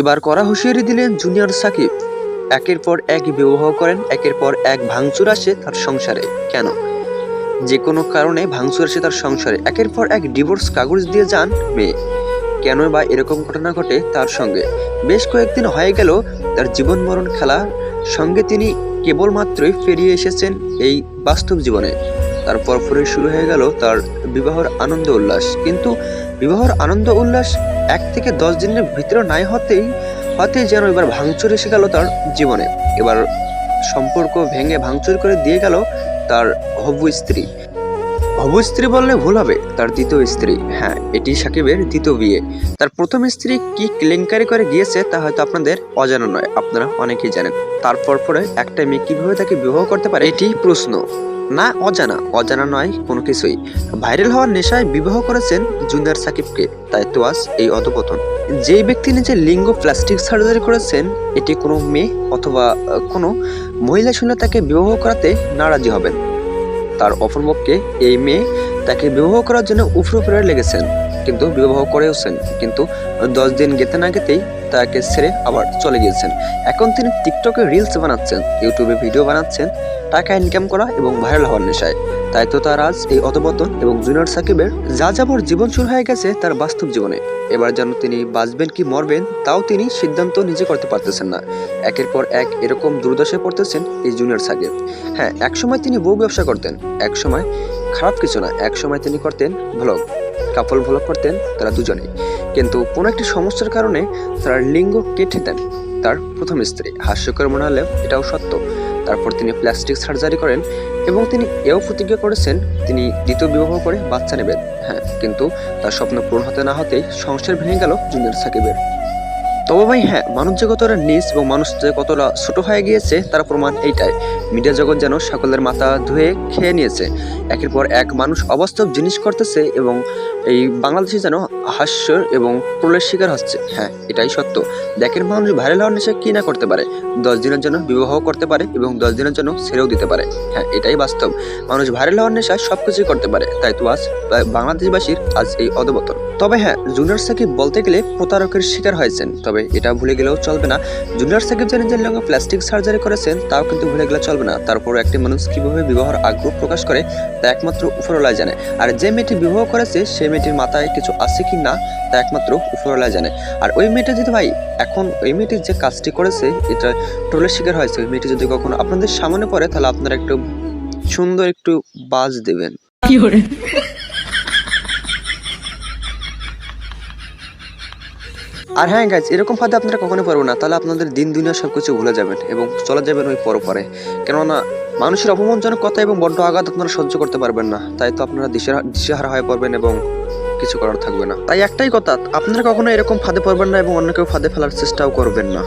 এবার করা হুঁশিয়ারি দিলেন জুনিয়র সাকিব। একের পর এক বিবাহ করেন, একের পর এক ভাঙচুর আসে তার সংসারে। কেন? যে কোনো কারণে ভাঙচুর আসে তার সংসারে। একের পর এক ডিভোর্স কাগজ দিয়ে যান মেয়ে। কেন বা এরকম ঘটনা ঘটে তার সঙ্গে? বেশ কয়েকদিন হয়ে গেল তার জীবন মরণ খেলার সঙ্গে তিনি কেবলমাত্রই ফিরিয়ে এসেছেন এই বাস্তব জীবনে। তারপর পরে শুরু হয়ে গেল তার বিবাহর আনন্দ উল্লাস। কিন্তু বিবাহর আনন্দ উল্লাস এক থেকে দশ দিনের ভিতরে নাই হতেই হতে যেন এবার ভাঙচুর এসে গেল তার জীবনে। এবার সম্পর্ক ভেঙে ভাঙচুর করে দিয়ে গেল তার হব্য স্ত্রী। হবু স্ত্রী বললে ভুল হবে, তার দ্বিতীয় স্ত্রী। হ্যাঁ এটি সাকিবের দ্বিতীয় বিয়ে। তার প্রথম স্ত্রী কি কেলেঙ্কারি করে গিয়েছে তা হয়তো আপনাদের অজানা নয়, আপনারা অনেকেই জানেন। তারপর পরে একটা মেয়ে কীভাবে তাকে বিবাহ করতে পারে এটি প্রশ্ন। না, অজানা। অজানা নয়, কোনো কিছুই। ভাইরাল হওয়ার নেশায় বিবাহ করেছেন জুনিয়র সাকিবকে, তাই তো আজ এই অধপতন। যেই ব্যক্তি নিজের লিঙ্গ প্লাস্টিক সার্জারি করেছেন, এটি কোনো মেয়ে অথবা কোনো মহিলা শুনে তাকে বিবাহ করাতে নারাজি হবেন। তার অপরপক্ষে এই মেয়ে তাকে বিবাহ করার জন্য উফরে উফরে লেগেছেন, কিন্তু বিবাহ করেওছেন কিন্তু দশ দিন গেতে না গেতেই তাকে ছেড়ে আবার চলে গিয়েছেন। এখন তিনি টিকটকে রিলস বানাচ্ছেন ইউটিউবে ভিডিও বানাচ্ছেন, টাকা ইনকাম করা এবং ভাইরাল হওয়ার নেশায়। তাই তো তার আজ এই অধপতন এবং জুনিয়র সাকিবের যা যাবর জীবন শুরু হয়ে গেছে তার বাস্তব জীবনে। এবার যেন তিনি বাঁচবেন কি মরবেন, তাও তিনি সিদ্ধান্ত নিজে করতে পারতেছেন না। একের পর এক এরকম দুর্দশায় পড়তেছেন এই জুনিয়র সাকিব। হ্যাঁ একসময় তিনি বউ ব্যবসা করতেন, একসময় খারাপ কিছু না, একসময় তিনি করতেন ভ্লগ কাপল ভ্লগ করতেন তারা দুজনেই কিন্তু কোনো একটি সমস্যার কারণে তার লিঙ্গ কেটে দেন তার প্রথম স্ত্রী। হাস্যকর মনে হলেও এটাও সত্য। তারপর তিনি প্লাস্টিক সার্জারি করেন এবং তিনি এও প্রতিজ্ঞা করেছেন তিনি দ্বিতীয় বিবাহ করে বাচ্চা নেবেন। হ্যাঁ কিন্তু তার স্বপ্ন পূরণ হতে না হতেই সংসার ভেঙে গেল জুনিয়র সাকিবের। তবে ভাই হ্যাঁ মানুষ যে কতটা নিচ এবং মানুষ যে কতটা ছোট হয়ে গিয়েছে, তার প্রমাণ এইটাই। মিডিয়া জগৎ যেন সকলের মাথা ধুয়ে খেয়ে নিয়েছে। একের পর এক মানুষ অবাস্তব জিনিস করতেছে এবং এই বাংলাদেশে যেন হাস্য এবং প্রলের শিকার হচ্ছে। হ্যাঁ এটাই সত্য। দেখেন মানুষ ভাইরাল হওয়ার নেশা কি না করতে পারে? দশ দিনের জন্য বিবাহ করতে পারে এবং দশ দিনের জন্য ছেড়েও দিতে পারে। হ্যাঁ এটাই বাস্তব। মানুষ ভাইরাল হওয়ার নেশা সব কিছুই করতে পারে। তাই তো আজ বাংলাদেশবাসীর আজ এই অধবতন তবে হ্যাঁ জুনিয়র সাকিব বলতে গেলে প্রতারকের শিকার হয়েছেন। তবে এটা ভুলে গেলেও চলবে না। জুনিয়র সাকিব যে নিজের লঙ্গে প্লাস্টিক সার্জারি করেছেন, তাও কিন্তু ভুলে গেলে চলবে না। তারপর একটি মানুষ কীভাবে বিবাহর আগ্রহ প্রকাশ করে, তা একমাত্র উপরওয়ালাই জানে। আর যে মেয়েটি বিবাহ করেছে সেই মেয়েটির মাথায় কিছু আছে কি না, তা একমাত্র উপরওয়ালাই জানে। আর ওই মেয়েটা যদি ভাই, এখন ওই মেয়েটি যে কাজটি করেছে, এটা টোলের শিকার হয়েছে। ওই মেয়েটি যদি কখনো আপনাদের সামনে পড়ে, তাহলে আপনারা একটু সুন্দর একটু বাজ দেবেন। 有 আর হ্যাঁ গাইজ এরকম ফাঁদে আপনারা কখনো পারব না। তাহলে আপনাদের দিন, দুনিয়া সব কিছু ভুলে যাবেন এবং চলে যাবেন ওই পরপরে। কেননা মানুষের অপমানজনক কথা এবং বড্ড আঘাত আপনারা সহ্য করতে পারবেন না। তাই তো আপনারা দিশেহারা দিশেহারা হয়ে পড়বেন এবং কিছু করার থাকবে না। তাই একটাই কথা, আপনারা কখনো এরকম ফাঁদে পড়বেন না এবং অন্য কেউ ফাঁদে ফেলার চেষ্টাও করবেন না।